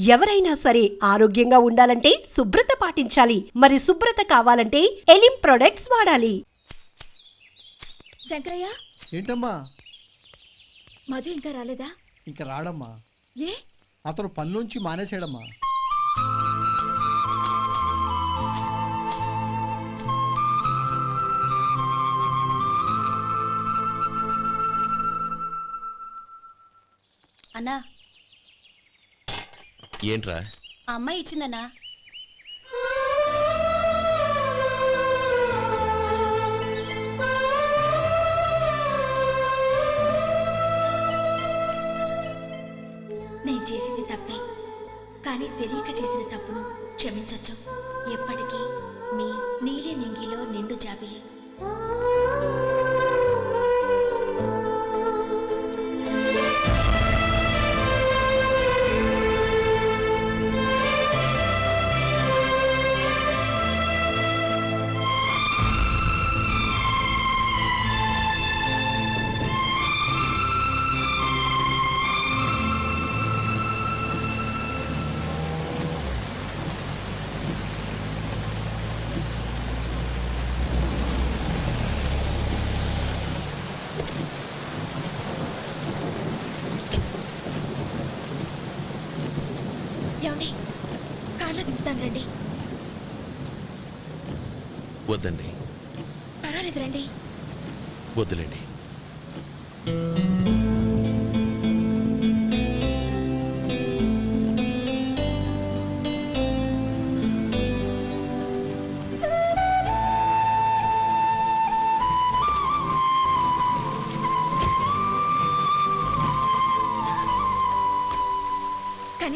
ఎవరైనా సరే ఆరోగ్యంగా ఉండాలంటే శుభ్రత పాటించాలి. మరి శుభ్రత కావాలంటే ఎలిం ప్రొడక్ట్స్ వాడాలి. శంకరయ్య? ఏంటమ్మా? మధు ఇంకా రాలేదా? ఇంకా రాడమ్మా. ఏ? అతను పనిలోంచి మానేసాడమ్మా అన్నా ఏంట్రా? అమ్మాయి ఇచ్చిందన్నా. నేను చేసింది తప్పే. కానీ తెలియక చేసిన తప్పును క్షమించొచ్చు. ఎప్పటికీ మీ నీలి నింగిలో నిండు జాబిలి. ఏమండి? కార్లో దింపుతాను రండి. వద్దండి. పర్వాలేదు రండి. వద్దులేండి.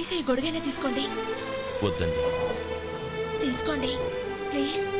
కనీసం ఈ గొడుగైనా తీసుకోండి. వద్దండి. తీసుకోండి. ప్లీజ్.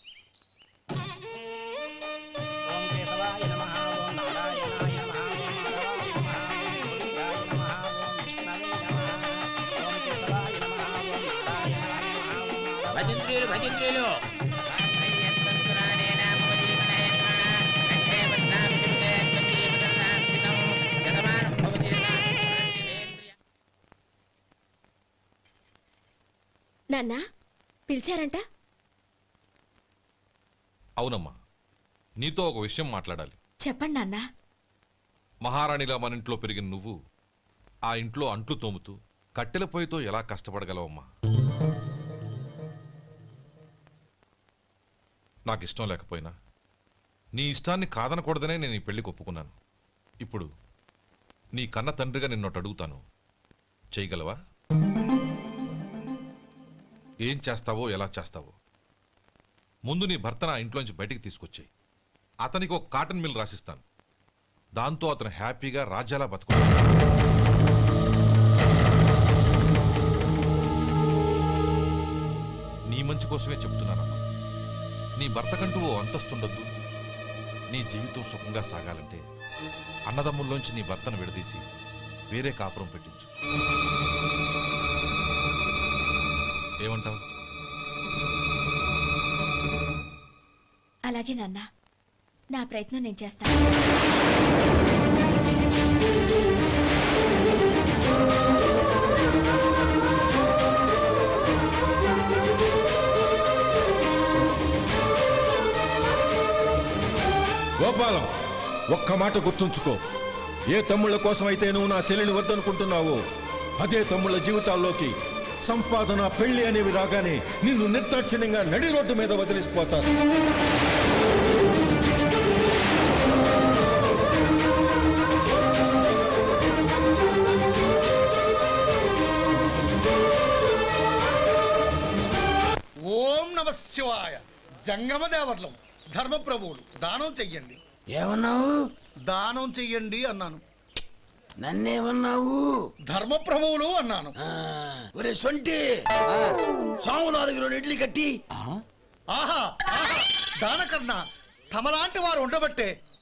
భజింద్రియులు భజింద్రియులు పిలిచారంట? అవునమ్మా నీతో ఒక విషయం మాట్లాడాలి. చెప్పండి నాన్న. మహారాణిలా మన ఇంట్లో పెరిగిన నువ్వు ఆ ఇంట్లో అంట్లు తోముతూ కట్టెల పొయ్యితో ఎలా కష్టపడగలవమ్మా? నాకు ఇష్టం లేకపోయినా నీ ఇష్టాన్ని కాదనకూడదనే నేను ఈ పెళ్ళికి ఒప్పుకున్నాను. ఇప్పుడు నీ కన్న తండ్రిగా నిన్నొట్టు అడుగుతాను. చేయగలవా? ఏం చేస్తావో ఎలా చేస్తావో? ముందు నీ భర్త నా ఇంట్లోంచి బయటికి తీసుకొచ్చాయి. అతనికి ఒక కాటన్ మిల్ రాసిస్తాను. దాంతో అతను హ్యాపీగా రాజ్యాలా బతుకుతాడు. నీ మంచి కోసమే చెప్తున్నానమ్మా. నీ భర్తకంటూ ఓ అంతస్తుండొద్దు. నీ జీవితం సుఖంగా సాగాలంటే అన్నదమ్ముల్లోంచి నీ భర్తను విడదీసి వేరే కాపురం పెట్టించు. ఏమంటావు? అలాగే నాన్న. నా ప్రయత్నం నేను చేస్తాను. గోపాలం ఒక్క మాట గుర్తుంచుకో. ఏ తమ్ముళ్ళ కోసమైతే నువ్వు నా చెల్లిని వద్దనుకుంటున్నావో అదే తమ్ముళ్ళ జీవితాల్లోకి సంపాదన పెళ్ళి అనేవి రాగానే నిన్ను నిర్దాక్షిణ్యంగా నడి రోడ్డు మీద వదిలిసిపోతారు ఓం నమ శివాయ. జంగమ ధర్మప్రభువులు దానం చెయ్యండి. ఏమన్నావు? దానం చెయ్యండి అన్నాను. నన్నేమన్నావు? ధర్మప్రభువులు అన్నాను. ఒరే సొంటి! రెండు ఇడ్లీ కట్టి. ఆహా ఆహా దానకన్నా తమలాంటి వారు ఉండబట్టే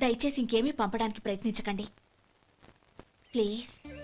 దయచేసి ఇంకేమీ పంపడానికి ప్రయత్నించకండి. ప్లీజ్.